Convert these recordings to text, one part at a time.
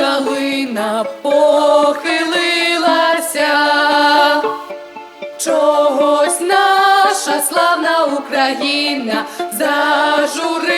калина похилилася, чогось наша славна Україна зажурилася,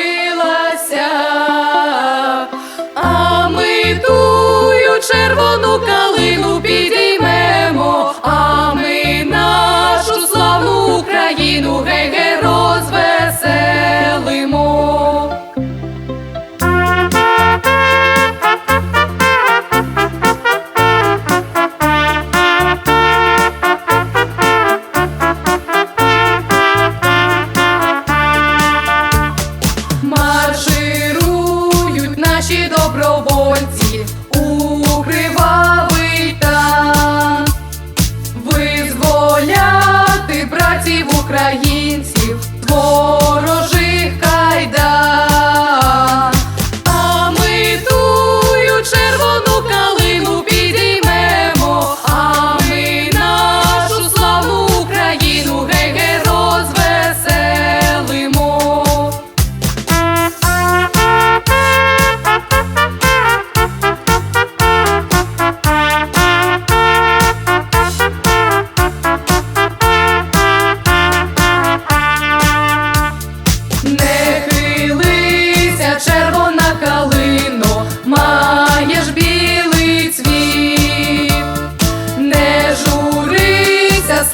наші добровольці.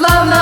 love.